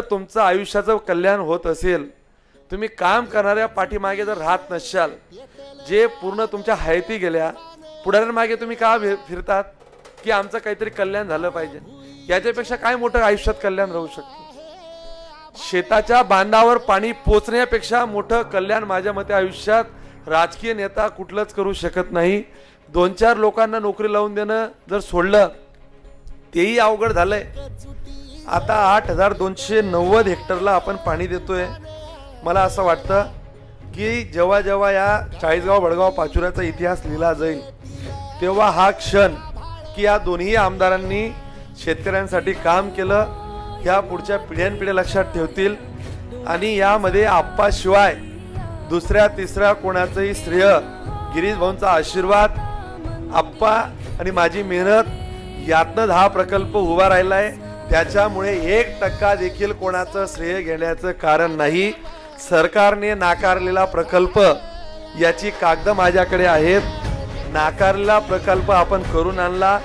जर तुमचं आयुष्याचं कल्याण होत असेल तुम्ही काम करणाऱ्या पाठीमागे जर राहत नसाल जे पूर्ण तुमच्या हयती गेल्या पुढाऱ्यांमागे तुम्ही का फिरतात? की आमचं काहीतरी कल्याण झालं पाहिजे. याच्यापेक्षा काय मोठं आयुष्यात कल्याण राहू शकतं? शेताच्या बांधावर पाणी पोचण्यापेक्षा मोठं कल्याण माझ्या मते आयुष्यात राजकीय नेता कुठलंच करू शकत नाही. दोन चार लोकांना नोकरी लावून देणं जर सोडलं तेही अवघड झालंय. आता आठ हजार दोनशे नव्वद हेक्टरला आपण पाणी देतोय. मला असं वाटतं की जेव्हा जेव्हा या चाळीसगाव वडगाव पाचुऱ्याचा इतिहास लिहिला जाईल तेव्हा हा क्षण की या दोन्ही आमदारांनी शेतकऱ्यांसाठी काम केलं ह्या पुढच्या पिढ्यानपिढ्या लक्षात ठेवतील आणि यामध्ये आप्पाशिवाय दुसऱ्या तिसऱ्या कोणाचंही श्रेय गिरीश भाऊंचा आशीर्वाद आप्पा आणि माझी मेहनत यातनंच हा प्रकल्प उभा राहिला आहे त्याच्यामुळे एक टक्का देखील कोणाचं श्रेय घेण्याचं कारण नाही. सरकारने नाकारलेला प्रकल्प याची कागद माझ्याकडे आहेत. नाकारलेला प्रकल्प आपण करून आणला.